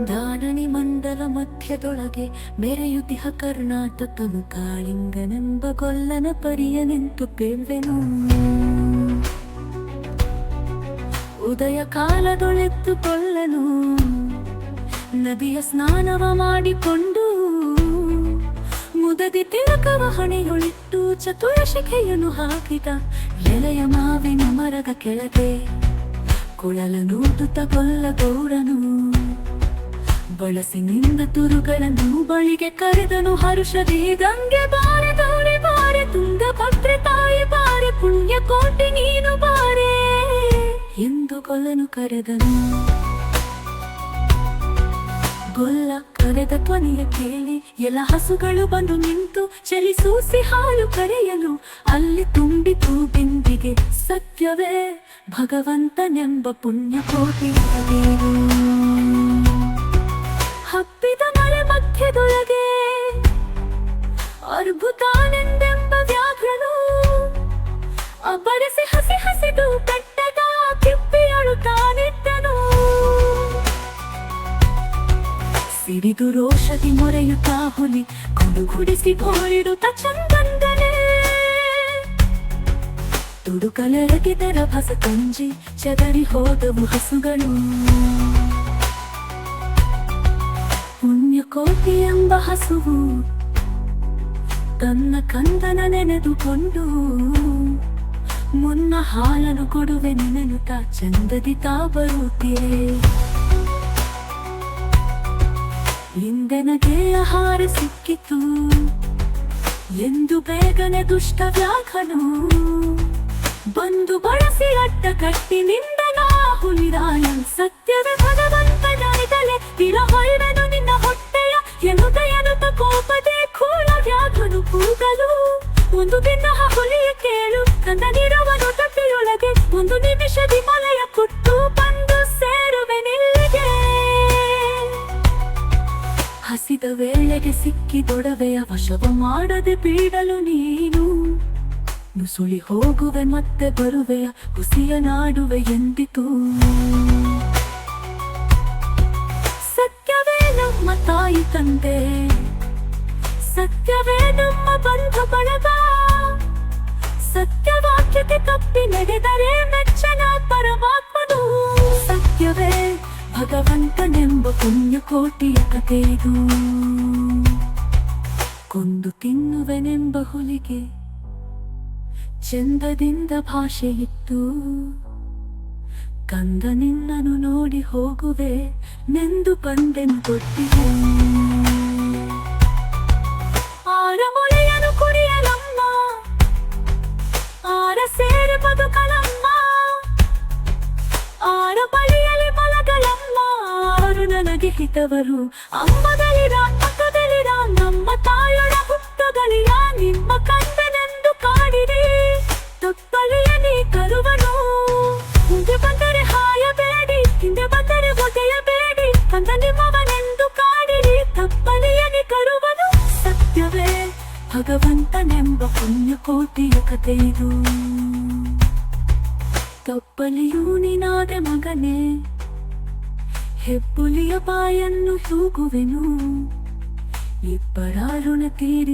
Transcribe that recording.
ಗದ್ದಲ ಮಧ್ಯದೊಳಗೆ ಮೆರೆಯುತಿಹ ಕರ್ನಾಟಕನು ಕಾಳಿಂಗನೆಂಬ ಕೊಲ್ಲನ ಪರಿಯ ನಿಂತು ಕೇಳ್ವೆನು ಉದಯ ಕಾಲದೊಳೆತ್ತುಕೊಳ್ಳನು ನದಿಯ ಸ್ನಾನವ ಮಾಡಿಕೊಂಡು ಮುದದಿ ತಿಳಕವ ಹಣೆಯೊಳಿಟ್ಟು ಚತುರ ಶಿಖೆಯನ್ನು ಹಾಕಿದ ಎಲೆಯ ಮಾವಿನ ಮರದ ಕೆಳಗೆ ಕೊಳಲನೂದುತ್ತ ಕೊಲ್ಲ ಗೌಡನು ಬಳಸಿ ನಿಂದ ತುರುಗಳನ್ನು ಬಳಿಗೆ ಕರೆದನು ಹರುಷದಿ ಗಂಗೆ ಬಾರೆ ತೋರೆ ಬಾರೆ, ತುಂಗ ಭದ್ರೆ ತಾಯಿ ಬಾರೆ, ಪುಣ್ಯ ಕೋಟಿ ನೀನು ಬಾರೆ ಎಂದು ಕೊಲನು ಕರೆದನು. ಗೊಲ್ಲ ಕರೆದ ಧ್ವನಿಯ ಕೇಳಿ ಎಲ್ಲ ಹಸುಗಳು ಬಂದು ನಿಂತು ಚಲಿಸೂಸಿ ಹಾಲು ಕರೆಯಲು. ಅಲ್ಲಿ ತುಂಬಿತು ಬಿಂದಿಗೆ ಸತ್ಯವೇ, ಭಗವಂತನೆಂಬ ಪುಣ್ಯ ಕೋಟಿ ಮಳೆ ಮಧ್ಯದೊಳಗೆ ಅರ್ಭುತಾನೆಂದೆಂಬ ವ್ಯಾಘ್ರನು ಅಬ್ಬರಿಸಿ ಹಸಿ ಹಸಿದು ಕಟ್ಟದ ಕಿಪ್ಪಿಯಳು ತಾನಿದ್ದನು ಸಿಡಿದು ರೋಷದಿ ಮೊರೆಯುತ್ತಾ ಹುಲಿ ಗುಡುಗುಡಿಸಿ ಗೋಳಿಡುತ್ತ ಚಂದಂದನೆ ತುಡುಕಲೆರಗಿದರ ಭಸ ಕಂಜಿ ಚದರಿ ಹೋದವು ಹಸುಗಳು. ಪುಣ್ಯಕೋಟಿ ಎಂಬ ಹಸುವು ತನ್ನ ಕಂದನ ನೆನೆದುಕೊಂಡು ಮುನ್ನ ಹಾಲನ್ನು ಕೊಡುವೆ ತಾ ಚಂದದಿ ತಾ ಬರುತ್ತಿಯೇ ಇಂದೆನಗೆ ಆಹಾರ ಸಿಕ್ಕಿತು ಎಂದು ಬೇಗನೆ ದುಷ್ಟ ವ್ಯಾಘನು ಬಂದು ಬಳಸಿ ಅಟ್ಟ ಕಟ್ಟಿ ನಿಂದನ ಹುಲಿರಾಯನ್ ಸತ್ಯವೇ ಕೂಗಲು ಒಂದು ಬಿನ್ನಹ ಹುಲಿಯ ಕೇಳು. ಕಂದನಿರುವನು ತಟ್ಟೆಯೊಳಗೆ ಒಂದು ನಿಮಿಷದಿ ಮಲೆಯ ಕೊಟ್ಟು ಬಂದು ಸೇರುವೆ ನಿಲ್ಲಿಗೆ. ಹಸಿದ ವೇಳೆಗೆ ಸಿಕ್ಕಿದೊಡವೆಯ ವಶವ ಮಾಡದೆ ಬೀಡಲು ನೀನು. ನುಸುಳಿ ಹೋಗುವೆ ಮತ್ತೆ ಬರುವೆಯ ಹುಸಿಯ ನಾಡುವೆ ಎಂದಿತು. ಸತ್ಯವೇ ನಮ್ಮ ತಾಯಿ ತಂದೆ. ಸತ್ಯವೇ ಬಳಗ ಸತ್ಯವಾಕ್ಯತೆ ತಪ್ಪಿ ನಡೆದರೆ ಮೆಚ್ಚನ ಪರಮಾತ್ಮನು ಸತ್ಯವೇ ಭಗವಂತನೆಂಬ ಪುಣ್ಯಕೋಟಿಯ ಕಥೆಯಿದು ಕೊಂದು ತಿನ್ನುವೆನೆಂಬ ಹುಲಿಗೆ ಚಂದದಿಂದ ಭಾಷೆ ಇತ್ತು ಕಂದ ನಿನ್ನನು ನೋಡಿ ಹೋಗುವೆ, ನೆಂದು ಬಂದೆನು ಕೊಟ್ಟಿದೆ. ನನಗೆ ಹಿತವರು ಅಮ್ಮದಲಿರ ಪಕ್ಕದಲಿರ ನಮ್ಮ ತಾಯೊಳ ಹುಟ್ಟಗಳಿರ ನಿಮ್ಮ ಕಂದನೆಂದು ಕಾಡಿರಿ ತಪ್ಪಲಿಯ ನೀ ಕರುವನು ಮುಂದೆ ಬಂದರೆ ಹಾಯಬೇಡಿ ಹಿಂದೆ ಬಂದರೆ ಒದೆಯಬೇಡಿ ಕಂದ ನಿಮ್ಮವನೆಂದು ಕಾಡಿರಿ ತಪ್ಪಲಿಯ ನೀ ಕರುವನು ಸತ್ಯವೇ ಭಗವಂತನೆಂಬ ಪುಣ್ಯಕೋಟಿಯ ಕಥೆಯಿದು ತಪ್ಪಲಿಯೂ ನಿನಾದೆ ಮಗನೇ ಹೆಬ್ಬುಲಿಯ ಬಾಯನ್ನು ಹೂಗುವೆನು ಇಬ್ಬರ ಋಣ ತೀರಿ